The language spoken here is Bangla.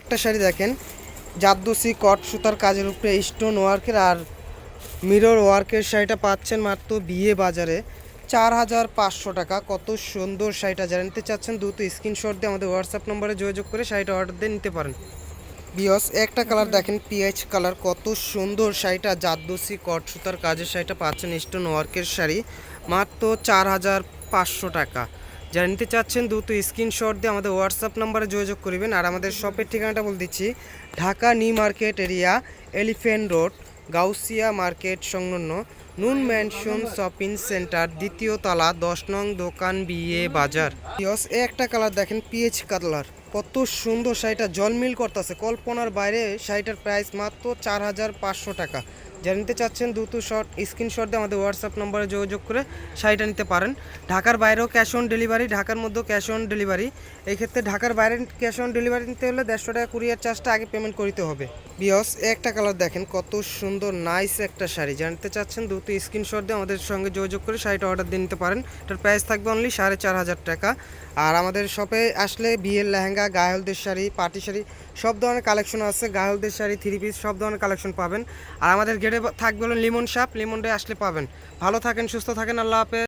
একটা শাড়ি দেখেন, জাদ্দুসি, কট সুতার কাজের উপরে স্টোন ওয়ার্কের আর মিরর ওয়ার্কের শাড়িটা পাচ্ছেন মাত্র বিয়ে বাজারে। চার হাজার পাঁচশো টাকা, কত সুন্দর শাড়িটা। যারা নিতে চাচ্ছেন দ্রুত স্ক্রিনশট দিয়ে আমাদের হোয়াটসঅ্যাপ নম্বরে যোগাযোগ করে শাড়িটা অর্ডার দিয়ে নিতে পারেন। বিয়স, একটা কালার দেখেন, পিএইচ কালার, কত সুন্দর শাড়িটা, জাদ্দুসি, কট সুতার কাজের শাড়িটা পাচ্ছেন স্টোন ওয়ার্কের শাড়ি, মাত্র চার হাজার পাঁচশো টাকা। যারা নিতে চাচ্ছেন দ্রুত স্ক্রিনশট দিয়ে আমাদের হোয়াটসঅ্যাপ নাম্বারে যোগাযোগ করবেন। আর আমাদের শপের ঠিকানাটা বলে দিচ্ছি, Dhaka New Market area Elephant Road, Gausia Market সংলগ্ন নুন ম্যানশন শপিং সেন্টার, দ্বিতীয় তলা, দশ নং দোকান, বিয়ে বাজার। এ একটা কালার দেখেন, পিএইচ কালার। কত সুন্দর শাড়িটা জলমিল করতেছে। কল্পনার বাইরে শাড়িটার প্রাইস মাত্র চার হাজার পাঁচশো টাকা। যারা নিতে চাচ্ছেন, দ্রুত শর্ট স্ক্রিনশট দিয়ে আমাদের হোয়াটসঅ্যাপ নম্বরে যোগাযোগ করে শাড়িটা নিতে পারেন। ঢাকার বাইরেও ক্যাশ অন ডেলিভারি, ঢাকার মধ্যেও ক্যাশ অন ডেলিভারি। এই ক্ষেত্রে ঢাকার বাইরে ক্যাশ অন ডেলিভারি নিতে হলে দেড়শো টাকা কুরিয়ার চার্জটা আগে পেমেন্ট করতে হবে। বিয়স একটা কালার দেখেন, কত সুন্দর নাইস একটা শাড়ি। জানতে চাচ্ছেন, দ্রুত স্ক্রিনশট দিয়ে আমাদের সঙ্গে যোগাযোগ করে শাড়িটা অর্ডার দিয়ে নিতে পারেন। এটার প্রাইস থাকবে অনলি সাড়ে চার হাজার টাকা। আর আমাদের শপে আসলে বিয়ের লেহেঙ্গা গায়ে শাড়ি পার্টি শাড়ি সব ধরনের কালেকশন আছে। গায়ে শাড়ি থ্রি পিস সব ধরনের কালেকশন পাবেন। আর আমাদের গেটে থাকবে লিমন শাপ লিমন ডে আসলে পাবেন। ভালো থাকেন, সুস্থ থাকেন, আল্লাহ হাফেজ।